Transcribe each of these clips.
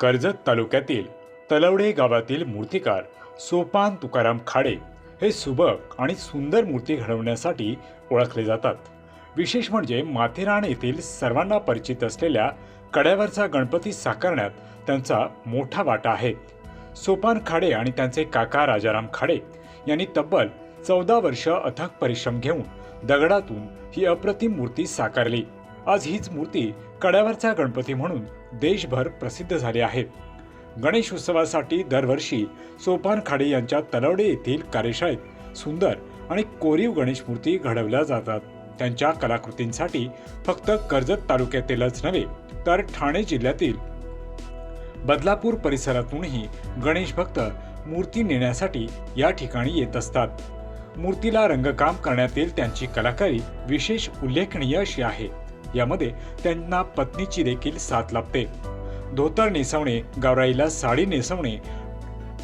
कर्जत तालुक्यातील तलवडे गावातील मूर्तिकार सोपान तुकाराम खाडे हे सुबक आणि सुंदर मूर्ती घडवण्यासाठी ओळखले जातात. विशेष म्हणजे माथेरान येथील सर्वांना परिचित असलेल्या कड्यावरचा गणपती साकारण्यात त्यांचा मोठा वाटा आहे. सोपान खाडे आणि त्यांचे काका राजाराम खाडे यांनी तब्बल चौदा वर्ष अथक परिश्रम घेऊन दगडातून ही अप्रतिम मूर्ती साकारली. आज हीच मूर्ती कड्यावरचा गणपती म्हणून देशभर प्रसिद्ध झाली आहे. गणेश उत्सवासाठी दरवर्षी सोपान खाडे यांच्या तलवडे येथील कार्यशाळेत सुंदर आणि कोरीव गणेश मूर्ती घडवल्या जातात. त्यांच्या कलाकृतींसाठी फक्त कर्जत तालुक्यातीलच नव्हे तर ठाणे जिल्ह्यातील बदलापूर परिसरातूनही गणेश भक्त मूर्ती नेण्यासाठी या ठिकाणी येत असतात. मूर्तीला रंगकाम करण्यातील त्यांची कलाकारी विशेष उल्लेखनीय अशी आहे. यामध्ये त्यांना पत्नीची देखील साथ लाभते. धोतर नेसवणे गावराईला साडी नेसवणे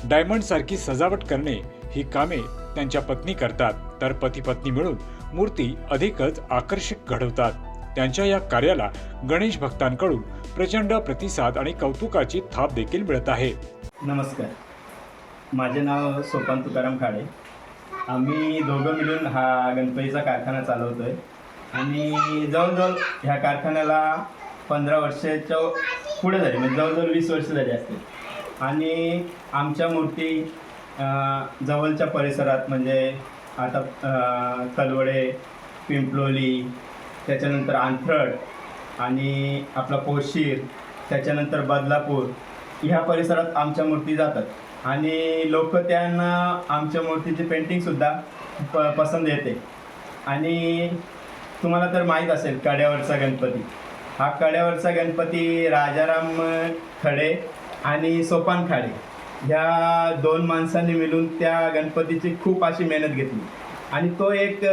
डायमंड सारखी सजावट करणे ही कामे त्यांच्या पत्नी करतात. तर पती पत्नी मिळून मूर्ती अधिकच आकर्षक घडवतात. त्यांच्या या कार्याला गणेश भक्तांकडून प्रचंड प्रतिसाद आणि कौतुकाची थाप देखील मिळत आहे. नमस्कार. माझे नाव सोपान तुकाराम खाडे. आम्ही दोघं मिळून हा गणपतीचा कारखाना चालवतो आणि जवळजवळ ह्या कारखान्याला पंधरा वर्षाच्या पुढे झाली म्हणजे जवळजवळ वीस वर्ष झाली असतील. आणि आमच्या मूर्ती जवळच्या परिसरात म्हणजे आता तलवडे पिंपलोली त्याच्यानंतर आंथरड आणि आपला पोशीर त्याच्यानंतर बदलापूर ह्या परिसरात आमच्या मूर्ती जातात. आणि लोक त्यांना आमच्या मूर्तीची पेंटिंगसुद्धा प पसंत येते आणि तुम्हाला तर माहीत असेल कड्यावरचा गणपती. हा कड्यावरचा गणपती राजाराम खडे आणि सोपान खाडे ह्या दोन माणसांनी मिळून त्या गणपतीची खूप अशी मेहनत घेतली. आणि तो एक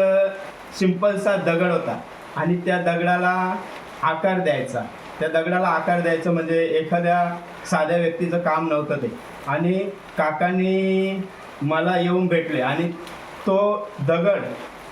सिंपलसा दगड होता. आणि त्या दगडाला आकार द्यायचा. त्या दगडाला आकार द्यायचं म्हणजे एखाद्या साध्या व्यक्तीचं काम नव्हतं ते. आणि काकांनी मला येऊन भेटले. आणि तो दगड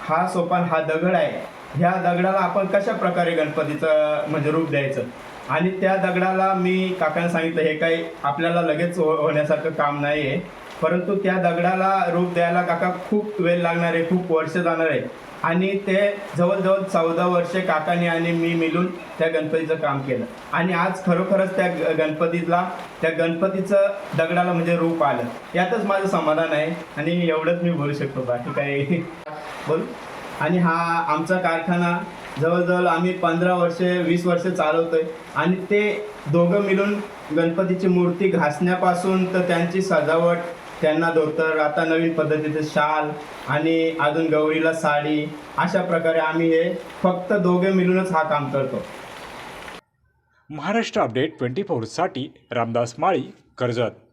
हा सोपान हा दगड आहे. ह्या दगडाला आपण कशा प्रकारे गणपतीचं म्हणजे रूप द्यायचं? आणि त्या दगडाला मी काकांना सांगितलं हे काही आपल्याला लगेच हो होण्यासारखं काम नाही आहे परंतु त्या दगडाला रूप द्यायला काका खूप वेळ लागणार आहे खूप वर्ष जाणार आहे. आणि ते जवळजवळ चौदा वर्षे काकाने आणि मी मिळून त्या गणपतीचं काम केलं. आणि आज खरोखरच त्या गणपतीला त्या गणपतीचं दगडाला म्हणजे रूप आलं. यातच माझं समाधान आहे आणि एवढंच मी बोलू शकतो. बाकी काही बोल? आणि हा आमचा कारखाना जवळजवळ आम्ही पंधरा वर्षे वीस वर्ष चालवतोय. आणि ते दोघं मिळून गणपतीची मूर्ती घासण्यापासून तर त्यांची सजावट त्यांना धोतर आता नवीन पद्धतीचे शाल आणि अजून गौरीला साडी अशा प्रकारे आम्ही हे फक्त दोघे मिळूनच हा काम करतो. महाराष्ट्र अपडेट ट्वेंटी फोरसाठी रामदास माळी कर्जत.